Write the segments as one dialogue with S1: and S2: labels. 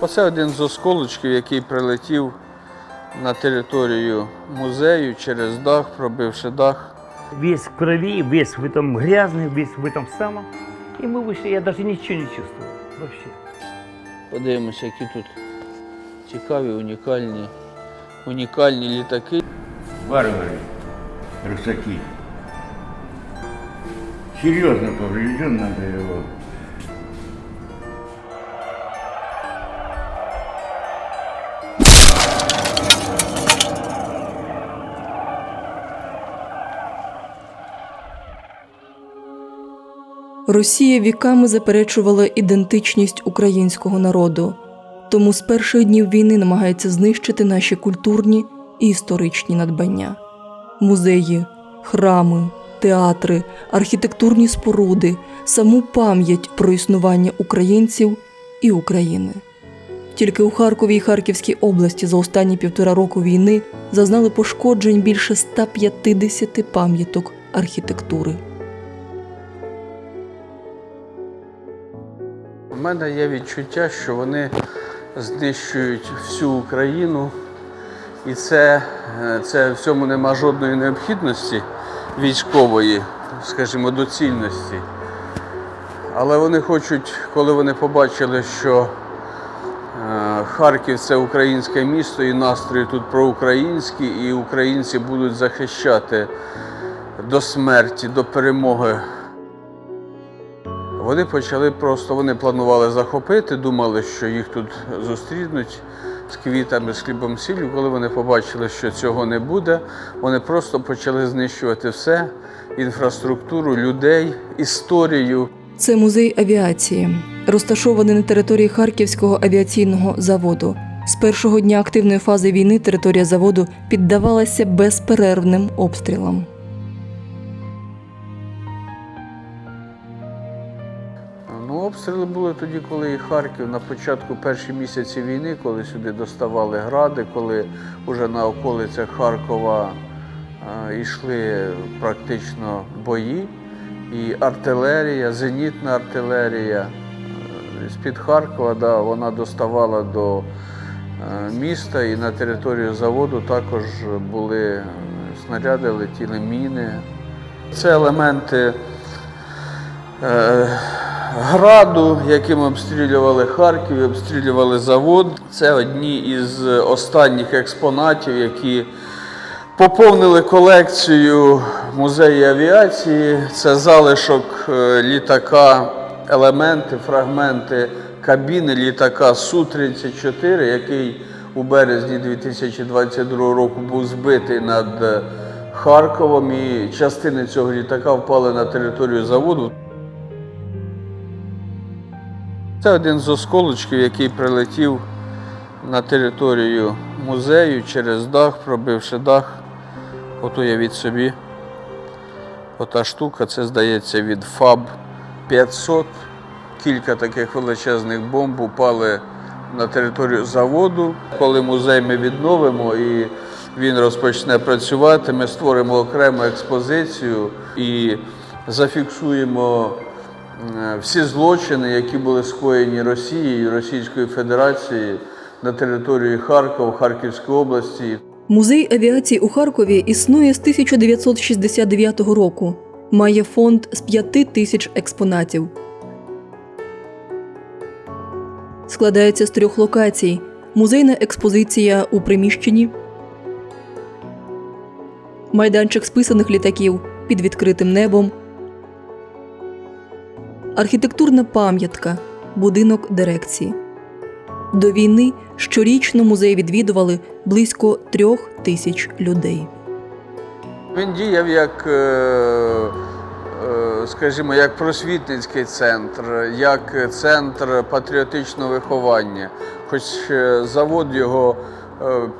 S1: Оце один з осколочків, який прилетів на територію музею через дах, пробивши дах.
S2: Весь в крови, весь в этом грязный, весь в этом самом. И мы вышли, я даже ничего не чувствовал вообще.
S1: Подивимося, які тут цікаві, унікальні, унікальні літаки.
S3: варвары, русаки. Серьезно поврежден, надо его.
S4: Росія віками заперечувала ідентичність українського народу, тому з перших днів війни намагається знищити наші культурні і історичні надбання. Музеї, храми, театри, архітектурні споруди, саму пам'ять про існування українців і України. Тільки у Харкові і Харківській області за останні півтора року війни зазнали пошкоджень більше 150 пам'яток архітектури.
S1: У мене є відчуття, що вони знищують всю Україну, і це, е, це в цьому нема жодної необхідності військової, скажімо, доцільності. Але вони хочуть, коли вони побачили, що е, Харків це українське місто і настрої тут проукраїнські, і українці будуть захищати до смерті, до перемоги вони почали просто, вони планували захопити, думали, що їх тут зустрінуть з квітами, з хлібом сіллю. Коли вони побачили, що цього не буде, вони просто почали знищувати все: інфраструктуру, людей, історію.
S4: Це музей авіації, розташований на території Харківського авіаційного заводу. З першого дня активної фази війни територія заводу піддавалася безперервним обстрілам.
S1: Обстріли були тоді, коли і Харків на початку перші місяці війни, коли сюди доставали гради, коли вже на околицях Харкова е, йшли практично бої, і артилерія, зенітна артилерія е, з-під Харкова, да, вона доставала до е, міста і на територію заводу також були снаряди, летіли міни. Це елементи граду, яким обстрілювали Харків, обстрілювали завод. Це одні із останніх експонатів, які поповнили колекцію музею авіації. Це залишок е, літака, елементи, фрагменти кабіни літака Су-34, який у березні 2022 року був збитий над е, Харковом, і частини цього літака впали на територію заводу. Це один з осколочків, який прилетів на територію музею через дах, пробивши дах. От уявіть собі. Ота штука, це здається від ФАБ 500. Кілька таких величезних бомб упали на територію заводу. Коли музей ми відновимо і він розпочне працювати, ми створимо окрему експозицію і зафіксуємо всі злочини, які були скоєні Росією, Російською Федерацією на території Харкова, Харківської області.
S4: Музей авіації у Харкові існує з 1969 року. Має фонд з 5 тисяч експонатів. Складається з трьох локацій: музейна експозиція у приміщенні, майданчик списаних літаків під відкритим небом, архітектурна пам'ятка, будинок дирекції. До війни щорічно музей відвідували близько трьох тисяч людей.
S1: Він діяв як, е, е, скажімо, як просвітницький центр, як центр патріотичного виховання. Хоч е, завод його,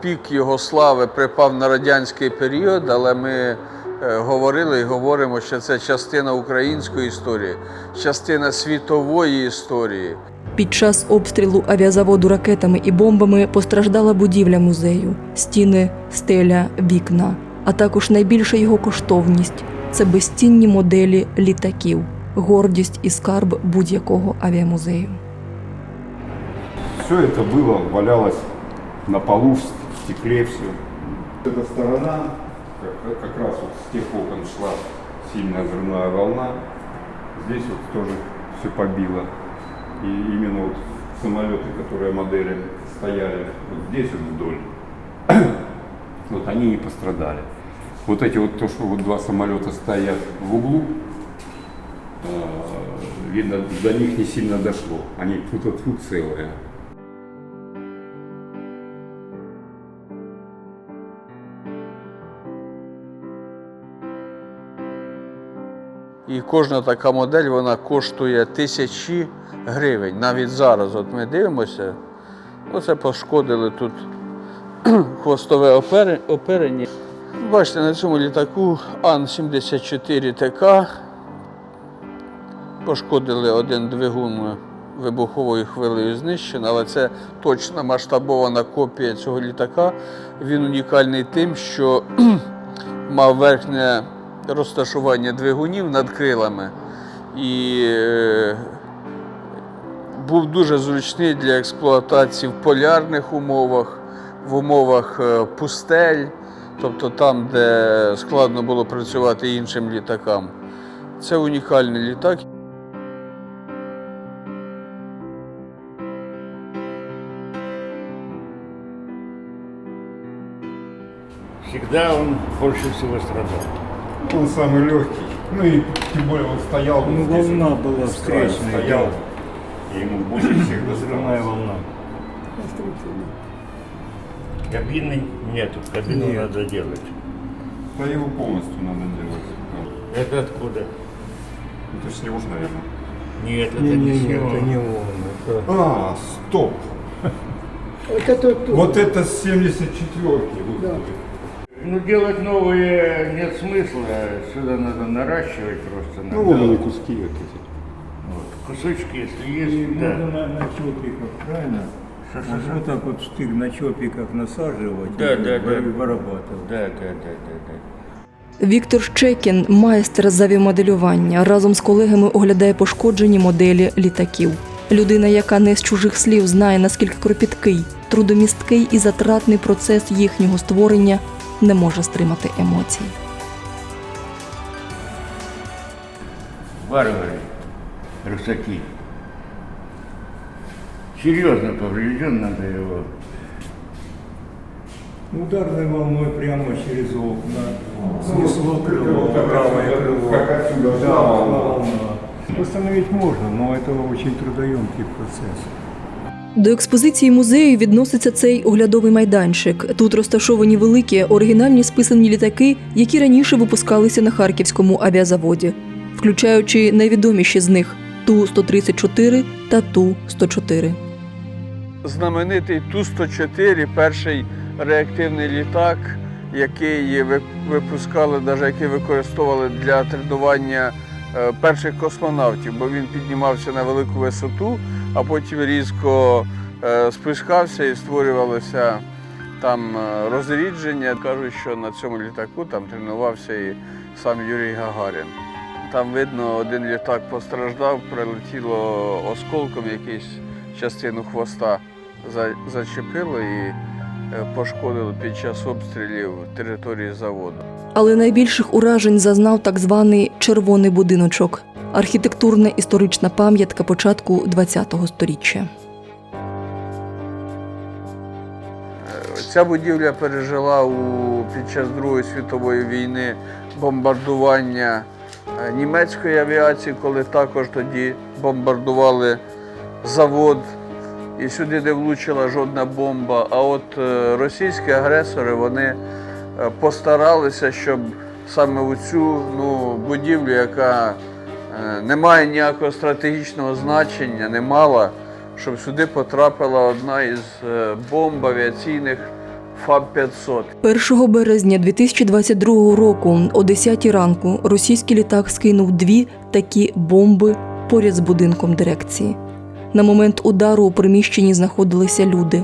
S1: пік його слави припав на радянський період, але ми говорили і говоримо, що це частина української історії, частина світової історії.
S4: Під час обстрілу авіазаводу ракетами і бомбами постраждала будівля музею, стіни, стеля, вікна, а також найбільша його коштовність це безцінні моделі літаків, гордість і скарб будь-якого авіамузею.
S5: все это было, валялось на полу, в стекле все. Эта сторона, как, как раз вот с тех окон шла сильная взрывная волна. Здесь вот тоже все побило. И именно вот самолеты, которые модели стояли вот здесь вот вдоль, вот они не пострадали. Вот эти вот, то, что вот два самолета стоят в углу, э, видно, до них не сильно дошло. Они тут вот тут целые.
S1: І кожна така модель вона коштує тисячі гривень. Навіть зараз, от ми дивимося, оце пошкодили тут хвостове оперення. Бачите, на цьому літаку Ан-74 ТК пошкодили один двигун вибуховою хвилею знищено, але це точна масштабована копія цього літака. Він унікальний тим, що мав верхнє розташування двигунів над крилами і е, був дуже зручний для експлуатації в полярних умовах, в умовах е, пустель, тобто там, де складно було працювати іншим літакам. Це унікальний літак.
S6: Всегда он больше всего страдал.
S5: Он самый легкий. Ну и тем более он стоял.
S6: Ну,
S5: вот здесь
S6: волна
S5: вот,
S6: была
S5: с
S6: встречная,
S5: Стоял.
S6: да.
S5: И ему больше всех
S6: Взрывная
S5: досталось.
S6: волна. Кабины нету, кабину надо делать.
S5: Да его полностью надо делать. Да.
S6: Это откуда?
S5: Это ж не уж, наверное.
S6: Нет, это не, с него.
S7: он.
S5: А, стоп.
S7: Это, это
S5: Вот это с 74-ки. выходит.
S6: Ну, делать новые нет смысла. Сюда надо наращивать просто.
S5: Ну,
S6: надо.
S5: вон они куски вот эти.
S6: Вот. Кусочки, если есть,
S7: И
S6: да.
S7: можно на, на чопиках, правильно?
S6: Что, что,
S7: Вот,
S6: что?
S7: вот так вот штык на чопиках насаживать
S6: Да,
S7: и
S6: да,
S7: вы-
S6: да.
S7: вырабатывать.
S6: Да, да, да, да, да.
S4: Віктор Щекін, майстер з авіамоделювання, разом з колегами оглядає пошкоджені моделі літаків. Людина, яка не з чужих слів знає, наскільки кропіткий, трудомісткий і затратний процес їхнього створення, не може стримати емоцій.
S6: Варвары, русаки. Серьезно поврежден, надо его.
S7: Ударной волной прямо через окна. Снесло крыло, правое крыло.
S5: Как отсюда
S7: Да,
S5: шла волна.
S7: волна. Восстановить можно, но это очень трудоемкий процесс.
S4: До експозиції музею відноситься цей оглядовий майданчик. Тут розташовані великі оригінальні списані літаки, які раніше випускалися на харківському авіазаводі, включаючи найвідоміші з них Ту-134 та Ту-104.
S1: знаменитий Ту-104, перший реактивний літак, який ви- випускали, навіть який використовували для тренування е, перших космонавтів, бо він піднімався на велику висоту, а потім різко е, спускався і створювалося там е, розрідження. Кажуть, що на цьому літаку там тренувався і сам Юрій Гагарін. Там видно, один літак постраждав, прилетіло осколком якийсь частину хвоста зачепило і е, пошкодило під час обстрілів території заводу.
S4: Але найбільших уражень зазнав так званий червоний будиночок архітектурна історична пам'ятка початку ХХ століття.
S1: Ця будівля пережила у, під час Другої світової війни бомбардування е, німецької авіації, коли також тоді бомбардували завод, і сюди не влучила жодна бомба. А от е, російські агресори вони е, постаралися, щоб саме у цю ну, будівлю, яка е, не має ніякого стратегічного значення, не мала, щоб сюди потрапила одна із е, бомб авіаційних ФАБ-500.
S4: 1 березня 2022 року о 10 ранку російський літак скинув дві такі бомби поряд з будинком дирекції. На момент удару у приміщенні знаходилися люди: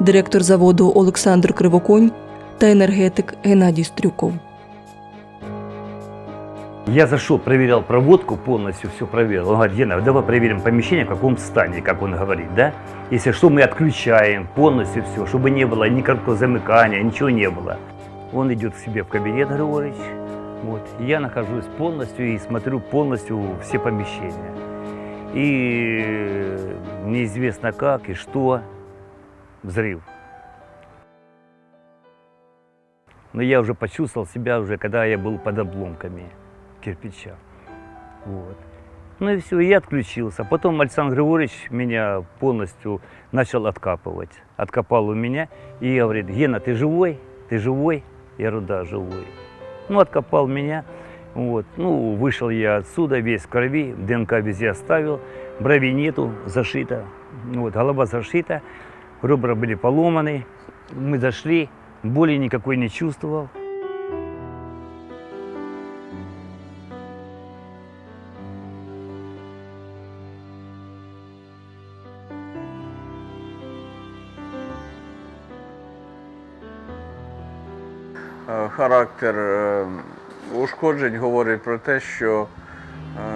S4: директор заводу Олександр Кривоконь та енергетик Геннадій Стрюков.
S2: Я зашел, проверял проводку, полностью все проверил. Он говорит, Гена, давай проверим помещение, в каком состоянии, как он говорит, да? Если что, мы отключаем полностью все, чтобы не было никакого замыкания, ничего не было. Он идет к себе в кабинет, Григорьевич, вот, я нахожусь полностью и смотрю полностью все помещения. И неизвестно как и что, взрыв. Но я уже почувствовал себя уже, когда я был под обломками кирпича. Вот. Ну и все, я отключился. Потом Александр Григорьевич меня полностью начал откапывать. Откопал у меня и говорит, Гена, ты живой? Ты живой? Я говорю, да, живой. Ну, откопал меня. Вот. Ну, вышел я отсюда, весь в крови, ДНК везде оставил, брови нету, зашито. Вот, голова зашита, ребра были поломаны. Мы зашли, боли никакой не чувствовал.
S1: Характер е, ушкоджень говорить про те, що е,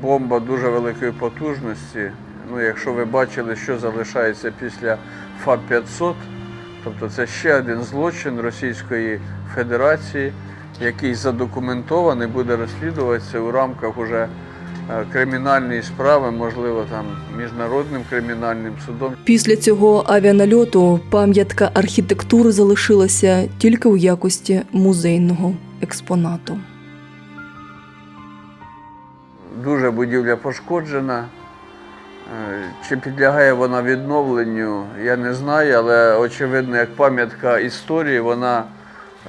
S1: бомба дуже великої потужності. Ну, якщо ви бачили, що залишається після ФАБ-500, тобто це ще один злочин Російської Федерації, який задокументований, буде розслідуватися у рамках уже е, кримінальної справи, можливо, там міжнародним кримінальним судом.
S4: Після цього авіанальоту пам'ятка архітектури залишилася тільки у якості музейного експонату.
S1: Дуже будівля пошкоджена. Е, Чи підлягає вона відновленню, я не знаю, але очевидно, як пам'ятка історії, вона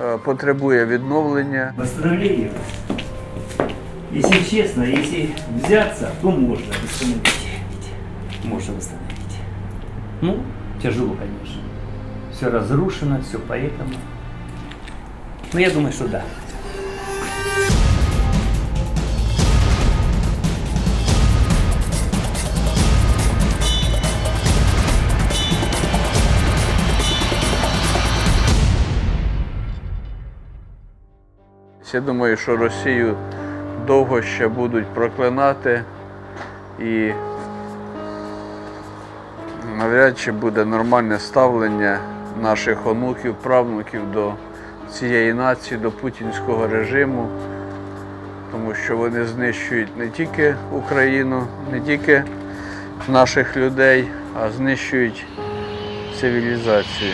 S1: е, потребує відновлення.
S2: Восстановление. Если честно, если взяться, то можно восстановить. Можно восстановить. Ну, тяжело, конечно. Все разрушено, все поэтому. Но я думаю, что да.
S1: Я думаю, що Росію довго ще будуть проклинати і навряд чи буде нормальне ставлення наших онуків, правнуків до цієї нації, до путінського режиму, тому що вони знищують не тільки Україну, не тільки наших людей, а знищують цивілізацію.